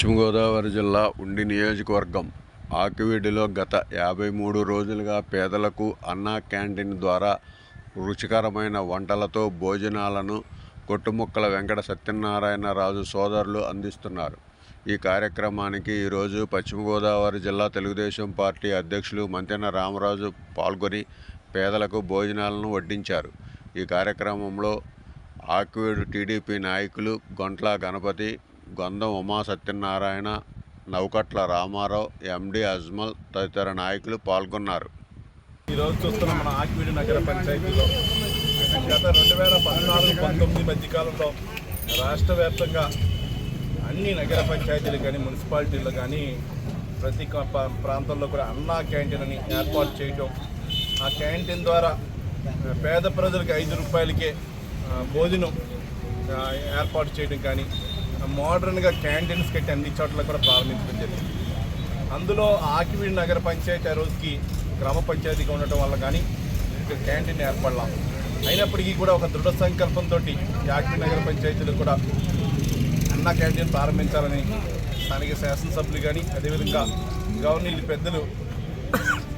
పశ్చిమ గోదావరి జిల్లా ఉండి నియోజకవర్గం. ఆకివీడిలో గత యాభై మూడు రోజులుగా పేదలకు అన్నా క్యాంటీన్ ద్వారా రుచికరమైన వంటలతో భోజనాలను కొట్టుముక్కల వెంకట సత్యనారాయణరాజు సోదరులు అందిస్తున్నారు. ఈ కార్యక్రమానికి ఈరోజు పశ్చిమ గోదావరి జిల్లా తెలుగుదేశం పార్టీ అధ్యక్షులు మంతెన రామరాజు పాల్గొని పేదలకు భోజనాలను వడ్డించారు. ఈ కార్యక్రమంలో ఆక్విడ్ టీడీపీ నాయకులు గొంట్ల గణపతి గొందం ఉమా సత్యనారాయణ నౌకట్ల రామారావు ఎండి అజ్మల్ తదితర నాయకులు పాల్గొన్నారు. ఈరోజు చూస్తున్న మన ఆకివీడి నగర పంచాయతీలో గత రెండు వేల పద్నాలుగు పంతొమ్మిది మధ్యకాలంలో రాష్ట్ర వ్యాప్తంగా అన్ని నగర పంచాయతీలు కానీ మున్సిపాలిటీలు కానీ ప్రతి ప్రాంతంలో కూడా అన్నా క్యాంటీన్ అని ఏర్పాటు చేయటం ఆ క్యాంటీన్ ద్వారా పేద ప్రజలకు ఐదు రూపాయలకే భోజనం ఏర్పాటు చేయడం కానీ మోడర్న్గా క్యాంటీన్స్ కట్టి అన్ని చోట్ల కూడా ప్రారంభించడం జరిగింది. అందులో ఆకివీడి నగర పంచాయతీ ఆ రోజుకి గ్రామ పంచాయతీగా ఉండటం వల్ల కానీ ఇక్కడ క్యాంటీన్ ఏర్పడలాం. అయినప్పటికీ కూడా ఒక దృఢ సంకల్పంతో ఆకివీడి నగర పంచాయతీలో కూడా అన్న క్యాంటీన్ ప్రారంభించాలని స్థానిక శాసనసభ్యులు కానీ అదేవిధంగా గవర్నీలు పెద్దలు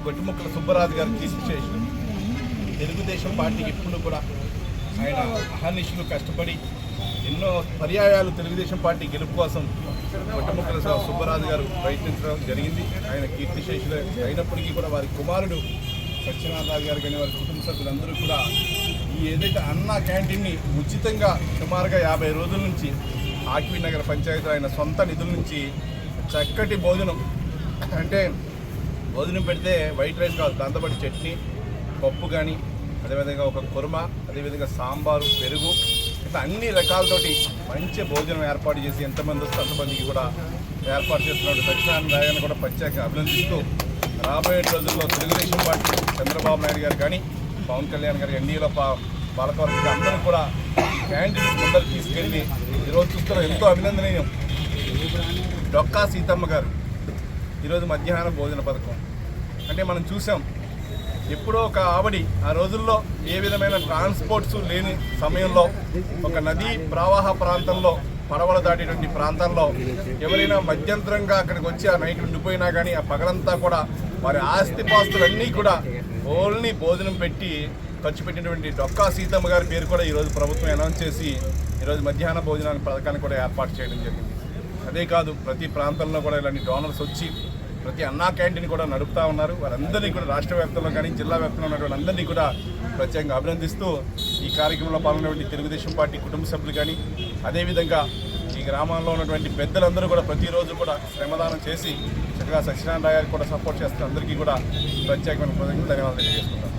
గొట్టిముక్కల సుబ్బరాజు గారు తీసుకుచేసి తెలుగుదేశం పార్టీకి ఇప్పుడు కూడా ఆయన అహర్నిశలు కష్టపడి ఎన్నో పర్యాయాలు తెలుగుదేశం పార్టీ గెలుపు కోసం కొట్టముక్కల సుబ్బరాజు గారు ప్రయత్నించడం జరిగింది. ఆయన కీర్తిశేషులు అయినప్పటికీ కూడా వారి కుమారుడు సత్యనారాయణ గారు కానీ వారి కుటుంబ సభ్యులందరూ కూడా ఈ ఏదైతే అన్న క్యాంటీన్ని ఉచితంగా సుమారుగా యాభై రోజుల నుంచి ఆక్వీ నగర పంచాయతీ ఆయన సొంత నిధుల నుంచి చక్కటి భోజనం అంటే భోజనం పెడితే వైట్ రైస్ కాదు దాంతోపాటు చట్నీ పప్పు కానీ అదేవిధంగా ఒక కుర్మ అదేవిధంగా సాంబారు పెరుగు ఇట్లా అన్ని రకాలతోటి మంచి భోజనం ఏర్పాటు చేసి ఎంతమంది వస్తే అంతమందికి కూడా ఏర్పాటు చేస్తున్నాడు సత్యనారాయణ కూడా ప్రత్యేక అభినందిస్తూ రాబోయే రోజుల్లో తెలుగుదేశం పార్టీ చంద్రబాబు నాయుడు గారు కానీ పవన్ కళ్యాణ్ గారు ఎన్డీఏలో పా పాలకవర్గ అందరూ కూడా క్యాండిడేట్ ముందరు తీసుకెళ్ళి ఈరోజు చూస్తున్న ఎంతో అభినందనీయం. డొక్కా సీతమ్మ గారు ఈరోజు మధ్యాహ్న భోజన పథకం. అంటే మనం చూసాం ఎప్పుడో ఒక ఆవిడి ఆ రోజుల్లో ఏ విధమైన ట్రాన్స్పోర్ట్స్ లేని సమయంలో ఒక నదీ ప్రవాహ ప్రాంతంలో పడవలు దాటేటువంటి ప్రాంతంలో ఎవరైనా మధ్యంతరంగా అక్కడికి వచ్చి ఆ నైట్ ఉండిపోయినా కానీ ఆ పగలంతా కూడా వారి ఆస్తిపాస్తులన్నీ కూడా ఓన్లీ భోజనం పెట్టి ఖర్చు పెట్టినటువంటి డొక్కా సీతమ్మ గారి పేరు కూడా ఈరోజు ప్రభుత్వం అనౌన్స్ చేసి ఈరోజు మధ్యాహ్న భోజనాన్ని పథకాన్ని కూడా ఏర్పాటు చేయడం జరిగింది. అదే కాదు ప్రతి ప్రాంతంలో కూడా ఇలాంటి డోనర్స్ వచ్చి ప్రతి అన్నా క్యాంటీన్ కూడా నడుపుతా ఉన్నారు. వారందరినీ కూడా రాష్ట్ర వ్యాప్తంలో కానీ జిల్లా వ్యాప్తంలో ఉన్నటువంటి అందరినీ కూడా ప్రత్యేకంగా అభినందిస్తూ ఈ కార్యక్రమంలో పాల్గొన్నటువంటి తెలుగుదేశం పార్టీ కుటుంబ సభ్యులు కానీ అదేవిధంగా ఈ గ్రామాల్లో ఉన్నటువంటి పెద్దలందరూ కూడా ప్రతిరోజు కూడా శ్రమదానం చేసి చక్కగా సత్యనారాయణ గారికి కూడా సపోర్ట్ చేస్తున్న అందరికీ కూడా ప్రత్యేకమైన కృతజ్ఞతలు ధన్యవాదాలు తెలియజేసుకుంటాం